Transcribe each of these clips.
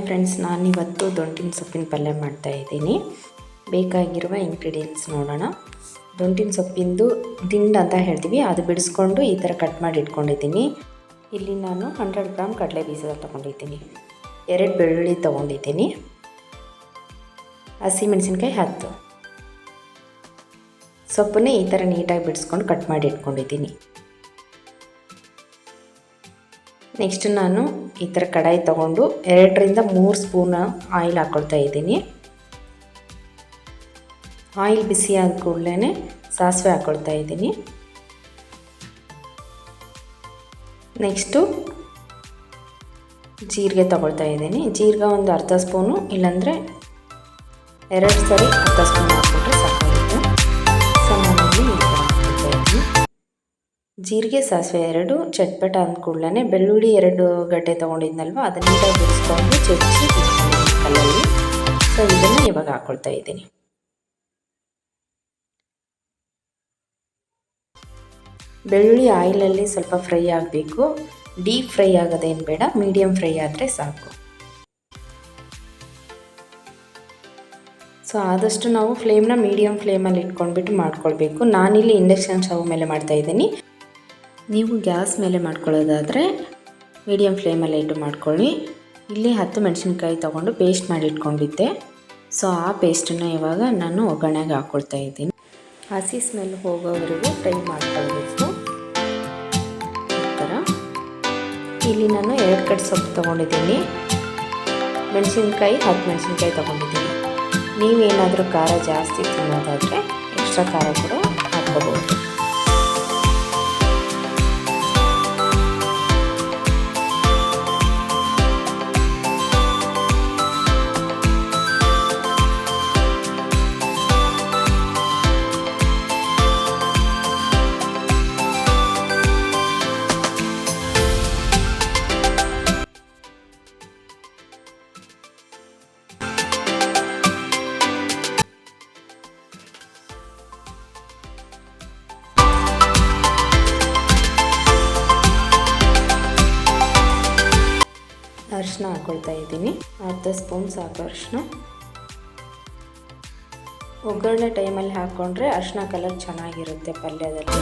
Hi friends ನಾನಿವತ್ತು ದೊಂಟಿನ ಸೊಪ್ಪಿನ ಪಲ್ಯ ಮಾಡ್ತಾ ಇದ್ದೀನಿ. ಬೇಕಾಗಿರುವ ಇಂಗ್ರೀಡಿಯೆಂಟ್ಸ್ ನೋಡೋಣ. ದೊಂಟಿನ ಸೊಪ್ಪಿಂದು ದಿಂಡ್ ಅಂತ ಹೇಳ್ತೀವಿ, ಅದು ಬಿಡಿಸ್ಕೊಂಡು ಈ ಥರ ಕಟ್ ಮಾಡಿ ಇಟ್ಕೊಂಡಿದ್ದೀನಿ. ಇಲ್ಲಿ ನಾನು ಹಂಡ್ರೆಡ್ ಗ್ರಾಮ್ ಕಡಲೆ ಬೀಜ ತೊಗೊಂಡಿದ್ದೀನಿ. ಎರಡು ಬೆಳ್ಳುಳ್ಳಿ ತೊಗೊಂಡಿದ್ದೀನಿ. ಹಸಿಮೆಣಸಿನ್ಕಾಯಿ ಹತ್ತು. ಸೊಪ್ಪನ್ನೇ ಈ ಥರ ನೀಟಾಗಿ ಬಿಡಿಸ್ಕೊಂಡು ಕಟ್ ಮಾಡಿ ಇಟ್ಕೊಂಡಿದ್ದೀನಿ. ನೆಕ್ಸ್ಟ್ ನಾನು ಈ ಥರ ಕಡಾಯಿ ತೊಗೊಂಡು ಎರಡರಿಂದ ಮೂರು ಸ್ಪೂನ್ ಆಯಿಲ್ ಹಾಕ್ಕೊಳ್ತಾ ಇದ್ದೀನಿ. ಆಯಿಲ್ ಬಿಸಿ ಆದ ಕೂಡಲೇ ಸಾಸಿವೆ ಹಾಕ್ಕೊಳ್ತಾ ಇದ್ದೀನಿ. ನೆಕ್ಸ್ಟು ಜೀರಿಗೆ ತೊಗೊಳ್ತಾ ಇದ್ದೀನಿ. ಜೀರಿಗೆ ಒಂದು ಅರ್ಧ ಸ್ಪೂನು ಇಲ್ಲಾಂದರೆ ಎರಡು ಸರಿ ಅರ್ಧ ಸ್ಪೂನ್ ಜೀರಿಗೆ, ಸಾಸಿವೆ ಎರಡು, ಚಟ್ಪಟ ಅಂದ ಕೂಡಲೇ ಬೆಳ್ಳುಳ್ಳಿ ಎರಡು ಗಡ್ಡೆ ತೊಗೊಂಡಿದ್ನಲ್ವ? ಅದನ್ನ ಬಿಡಿಸ್ಕೊಂಡು ಚಚ್ಚಿ ಕಲ್ಲಲ್ಲಿ. ಸೊ ಇದನ್ನು ಇವಾಗ ಹಾಕ್ಕೊಳ್ತಾ ಇದ್ದೀನಿ. ಬೆಳ್ಳುಳ್ಳಿ ಆಯಿಲಲ್ಲಿ ಸ್ವಲ್ಪ ಫ್ರೈ ಆಗಬೇಕು. ಡೀಪ್ ಫ್ರೈ ಆಗೋದೇನು ಬೇಡ ಮೀಡಿಯಮ್ ಫ್ರೈ ಆದರೆ ಸಾಕು. ಸೊ ಆದಷ್ಟು ನಾವು ಫ್ಲೇಮ್ನ ಮೀಡಿಯಮ್ ಫ್ಲೇಮಲ್ಲಿ ಇಟ್ಕೊಂಡ್ಬಿಟ್ಟು ಮಾಡ್ಕೊಳ್ಬೇಕು. ನಾನಿಲ್ಲಿ ಇಂಡಕ್ಷನ್ ಸ್ಟವ್ ಮೇಲೆ ಮಾಡ್ತಾಯಿದ್ದೀನಿ ನೀವು ಗ್ಯಾಸ್ ಮೇಲೆ ಮಾಡ್ಕೊಳ್ಳೋದಾದರೆ ಮೀಡಿಯಮ್ ಫ್ಲೇಮಲ್ಲಿ ಇಟ್ಟು ಮಾಡ್ಕೊಳ್ಳಿ. ಇಲ್ಲಿ ಹತ್ತು ಮೆಣಸಿನ್ಕಾಯಿ ತೊಗೊಂಡು ಪೇಸ್ಟ್ ಮಾಡಿ ಇಟ್ಕೊಂಡಿದ್ದೆ. ಸೊ, ಆ ಪೇಸ್ಟನ್ನು ಇವಾಗ ನಾನು ಒಗ್ಗರಣೆಗೆ ಹಾಕ್ಕೊಳ್ತಾ ಇದ್ದೀನಿ. ಹಸಿ ಸ್ಮೆಲ್ ಹೋಗೋವರೆಗೂ ಫ್ರೈ ಮಾಡ್ಕೊಳ್ಬೇಕು. ಥರ ಇಲ್ಲಿ ನಾನು ಎರಡು ಕಡೆ ಸೊಪ್ಪು ತೊಗೊಂಡಿದ್ದೀನಿ. ಮೆಣಸಿನ್ಕಾಯಿ, ಹತ್ತು ಮೆಣಸಿನ್ಕಾಯಿ ತೊಗೊಂಡಿದ್ದೀನಿ. ನೀವೇನಾದರೂ ಖಾರ ಜಾಸ್ತಿ ತಿನ್ನೋದಾದರೆ, ಎಕ್ಸ್ಟ್ರಾ ಖಾರ ಕೂಡ ಹಾಕ್ಕೋಬೋದು. ಅರಿಶಿನ ಹಾಕ್ಕೊಳ್ತಾ ಇದ್ದೀನಿ ಅರ್ಧ ಸ್ಪೂನ್ ಸಾಕು ಅರಿಶಿನ. ಒಗ್ಗರಣೆ ಟೈಮಲ್ಲಿ ಹಾಕ್ಕೊಂಡ್ರೆ ಅರಿಶಿನ ಕಲರ್ ಚೆನ್ನಾಗಿರುತ್ತೆ ಪಲ್ಯದಲ್ಲಿ.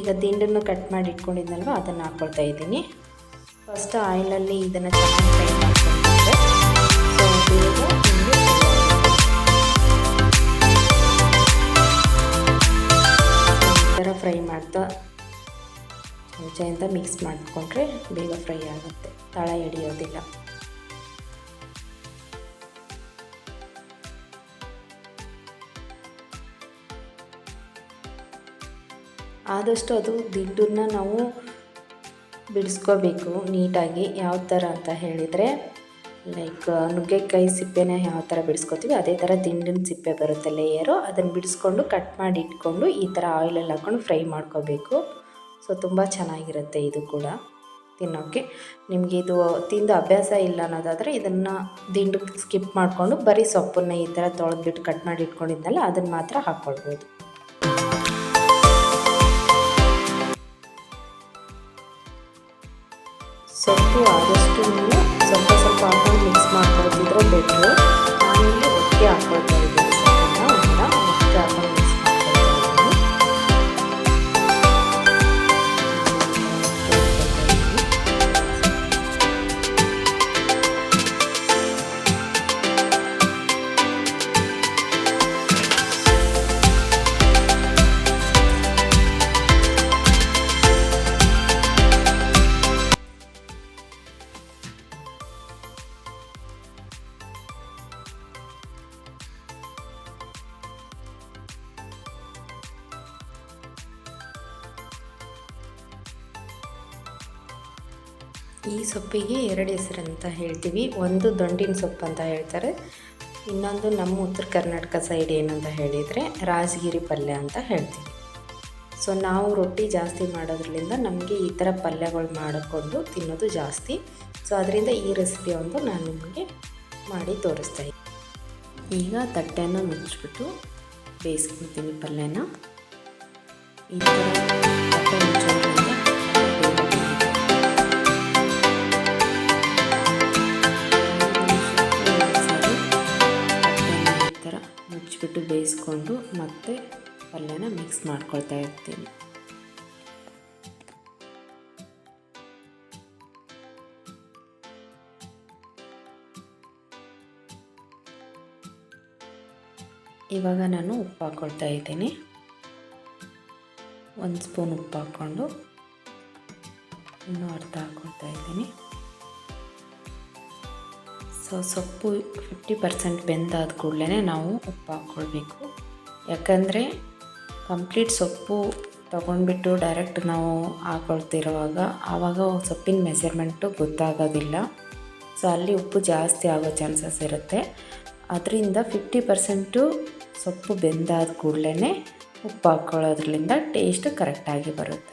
ಈಗ ದಿಂಡನ್ನು ಕಟ್ ಮಾಡಿ ಇಟ್ಕೊಂಡಿದ್ನಲ್ವ, ಅದನ್ನು ಹಾಕ್ಕೊಳ್ತಾ ಇದ್ದೀನಿ. ಫಸ್ಟ್ ಆಯಿಲಲ್ಲಿ ಇದನ್ನು ಚೆನ್ನಾಗಿ ಫ್ರೈ ಮಾಡ್ಕೊಂಡಿದ್ದೆ. ಸೊ ಫ್ರೈ ಮಾಡ್ತಾ ಚಮಚೆಯಿಂದ ಮಿಕ್ಸ್ ಮಾಡಿಕೊಂಡ್ರೆ ಬೇಗ ಫ್ರೈ ಆಗುತ್ತೆ. ತಳ ಹಿಡಿಯೋದಿಲ್ಲ ಆದಷ್ಟು ಅದು ದಿಂಡನ್ನ ನಾವು ಬಿಡಿಸ್ಕೋಬೇಕು ನೀಟಾಗಿ. ಯಾವ ಥರ ಅಂತ ಹೇಳಿದರೆ ಲೈಕ್ ನುಗ್ಗೆಕಾಯಿ ಸಿಪ್ಪೆನ ಯಾವ ಥರ ಬಿಡಿಸ್ಕೊತೀವಿ, ಅದೇ ಥರ ದಿಂಡಿನ ಸಿಪ್ಪೆ ಬರುತ್ತೆ ಲೇಯರು ಅದನ್ನು ಬಿಡಿಸ್ಕೊಂಡು ಕಟ್ ಮಾಡಿ ಇಟ್ಕೊಂಡು ಈ ಥರ ಆಯಿಲಲ್ಲಿ ಹಾಕ್ಕೊಂಡು ಫ್ರೈ ಮಾಡ್ಕೋಬೇಕು. ಸೊ ತುಂಬ ಚೆನ್ನಾಗಿರುತ್ತೆ ಇದು ಕೂಡ ತಿನ್ನೋಕ್ಕೆ ನಿಮಗೆ ಇದು ತಿಂದು ಅಭ್ಯಾಸ ಇಲ್ಲ ಅನ್ನೋದಾದರೆ ಇದನ್ನು ದಿಂಡು ಸ್ಕಿಪ್ ಮಾಡಿಕೊಂಡು ಬರೀ ಸೊಪ್ಪನ್ನು ಈ ಥರ ತೊಳೆದ್ಬಿಟ್ಟು ಕಟ್ ಮಾಡಿ ಇಟ್ಕೊಂಡಿದ್ದಲ್ಲ, ಅದನ್ನು ಮಾತ್ರ ಹಾಕ್ಕೊಳ್ಬೋದು. ಸೊಪ್ಪು ಆದಷ್ಟು ನೀವು ಮಾಡ್ಕೊಳ್ತಿದ್ರೆ ಬೆಟ್ರು ನಾನಿಲ್ಲಿ ಒಟ್ಟಿಗೆ ಈ ಸೊಪ್ಪಿಗೆ ಎರಡು ಹೆಸರು ಅಂತ ಹೇಳ್ತೀವಿ. ಒಂದು ದೊಂಡಿನ ಸೊಪ್ಪು ಅಂತ ಹೇಳ್ತಾರೆ. ಇನ್ನೊಂದು ನಮ್ಮ ಉತ್ತರ ಕರ್ನಾಟಕ ಸೈಡ್ ಏನಂತ ಹೇಳಿದರೆ ರಾಜಗಿರಿ ಪಲ್ಯ ಅಂತ ಹೇಳ್ತೀವಿ. ಸೊ ನಾವು ರೊಟ್ಟಿ ಜಾಸ್ತಿ ಮಾಡೋದ್ರಿಂದ ನಮಗೆ ಈ ಥರ ಪಲ್ಯಗಳು ಮಾಡಿಕೊಂಡು ತಿನ್ನೋದು ಜಾಸ್ತಿ. ಸೊ ಅದರಿಂದ ಈ ರೆಸಿಪಿ ಒಂದು ನಾನು ನಿಮಗೆ ಮಾಡಿ ತೋರಿಸ್ತಾ ಈಗ ತಟ್ಟೆನ ಮುಚ್ಚಿಬಿಟ್ಟು ಬೇಯಿಸ್ಕೊಳ್ತೀನಿ ಪಲ್ಯನ. ಈ ಥರ ಬೇಯಿಸ್ಕೊಂಡು ಮತ್ತೆ ಪಲ್ಯನ ಮಿಕ್ಸ್ ಮಾಡ್ಕೊಳ್ತಾ ಇರ್ತೀನಿ. ಇವಾಗ ನಾನು ಉಪ್ಪು ಹಾಕ್ಕೊಳ್ತಾ ಇದ್ದೀನಿ. ಒಂದು ಸ್ಪೂನ್ ಉಪ್ಪು ಹಾಕ್ಕೊಂಡು ಇನ್ನೂ ಅರ್ಧ ಹಾಕ್ಕೊಳ್ತಾ ಇದ್ದೀನಿ. ಸೊ ಸೊಪ್ಪು ಫಿಫ್ಟಿ ಪರ್ಸೆಂಟ್ ಬೆಂದಾದ ಕೂಡಲೇ ನಾವು ಉಪ್ಪು ಹಾಕ್ಕೊಳ್ಬೇಕು. ಯಾಕಂದರೆ ಕಂಪ್ಲೀಟ್ ಸೊಪ್ಪು ತೊಗೊಂಡ್ಬಿಟ್ಟು ಡೈರೆಕ್ಟ್ ನಾವು ಹಾಕೊಳ್ತಿರುವಾಗ ಆವಾಗ ಸೊಪ್ಪಿನ ಮೆಸರ್ಮೆಂಟು ಗೊತ್ತಾಗೋದಿಲ್ಲ. ಸೊ ಅಲ್ಲಿ ಉಪ್ಪು ಜಾಸ್ತಿ ಆಗೋ ಚಾನ್ಸಸ್ ಇರುತ್ತೆ. ಅದರಿಂದ ಫಿಫ್ಟಿ ಪರ್ಸೆಂಟು ಸೊಪ್ಪು ಬೆಂದಾದ ಕೂಡಲೇ ಉಪ್ಪು ಹಾಕ್ಕೊಳ್ಳೋದ್ರಿಂದ ಟೇಸ್ಟ್ ಕರೆಕ್ಟಾಗಿ ಬರುತ್ತೆ.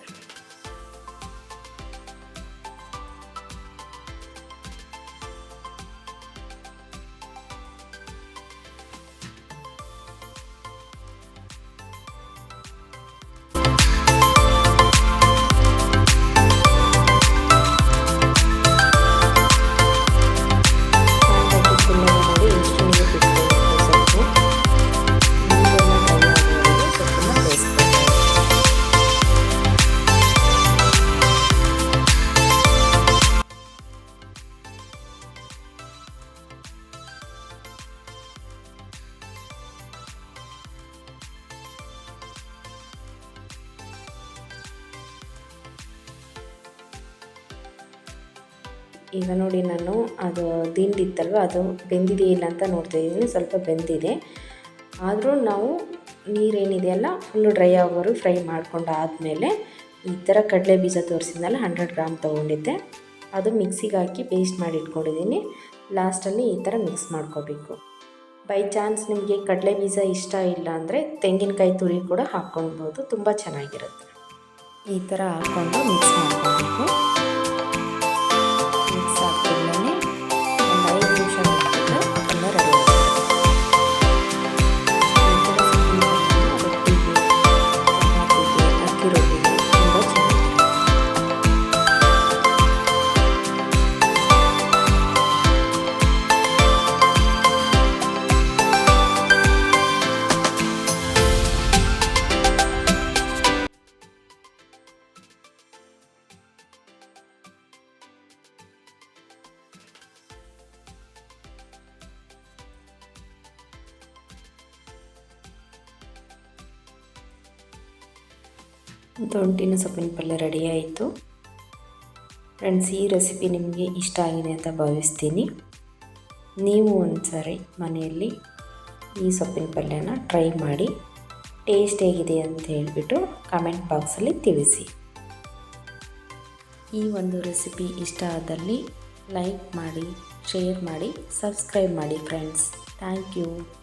ಈಗ ನೋಡಿ ನಾನು ಅದು ದಿಂಡಿತ್ತಲ್ವ ಅದು ಬೆಂದಿದೆಯೇ ಇಲ್ಲ ಅಂತ ನೋಡ್ತಾ ಇದ್ದೀನಿ, ಸ್ವಲ್ಪ ಬೆಂದಿದೆ. ಆದರೂ ನಾವು ನೀರೇನಿದೆಯಲ್ಲ ಫುಲ್ಲು ಡ್ರೈ ಆಗೋರು ಫ್ರೈ ಮಾಡ್ಕೊಂಡು ಆದಮೇಲೆ ಈ ಥರ ಕಡಲೆ ಬೀಜ ತೋರಿಸಿದ್ನಲ್ಲ ಹಂಡ್ರೆಡ್ ಗ್ರಾಮ್ ತೊಗೊಂಡಿದ್ದೆ. ಅದು ಮಿಕ್ಸಿಗೆ ಹಾಕಿ ಪೇಸ್ಟ್ ಮಾಡಿ ಇಟ್ಕೊಂಡಿದ್ದೀನಿ. ಲಾಸ್ಟಲ್ಲಿ ಈ ಥರ ಮಿಕ್ಸ್ ಮಾಡ್ಕೋಬೇಕು. ಬೈ ಚಾನ್ಸ್ ನಿಮಗೆ ಕಡಲೆ ಬೀಜ ಇಷ್ಟ ಇಲ್ಲ ಅಂದರೆ ತೆಂಗಿನಕಾಯಿ ತುರಿ ಕೂಡ ಹಾಕ್ಕೊಳ್ಬೋದು, ತುಂಬ ಚೆನ್ನಾಗಿರುತ್ತೆ. ಈ ಥರ ಹಾಕ್ಕೊಂಡು ಮಿಕ್ಸ್ ಮಾಡ್ಕೋಬೇಕು ದೊಡ್ಡಿನ ಸೊಪ್ಪಿನ ಪಲ್ಯ ರೆಡಿ ಆಯಿತು. ಫ್ರೆಂಡ್ಸ್, ಈ ರೆಸಿಪಿ ನಿಮಗೆ ಇಷ್ಟ ಆಗಿದೆ ಅಂತ ಭಾವಿಸ್ತೀನಿ. ನೀವು ಒಂದು ಮನೆಯಲ್ಲಿ ಈ ಸೊಪ್ಪಿನ ಪಲ್ಯನ ಟ್ರೈ ಮಾಡಿ. ಟೇಸ್ಟ್ ಹೇಗಿದೆ ಅಂತ ಹೇಳಿಬಿಟ್ಟು ಕಮೆಂಟ್ ಬಾಕ್ಸಲ್ಲಿ ತಿಳಿಸಿ. ಈ ಒಂದು ರೆಸಿಪಿ ಇಷ್ಟ ಆದಲ್ಲಿ ಲೈಕ್ ಮಾಡಿ, ಶೇರ್ ಮಾಡಿ, ಸಬ್ಸ್ಕ್ರೈಬ್ ಮಾಡಿ ಫ್ರೆಂಡ್ಸ್. Thank you.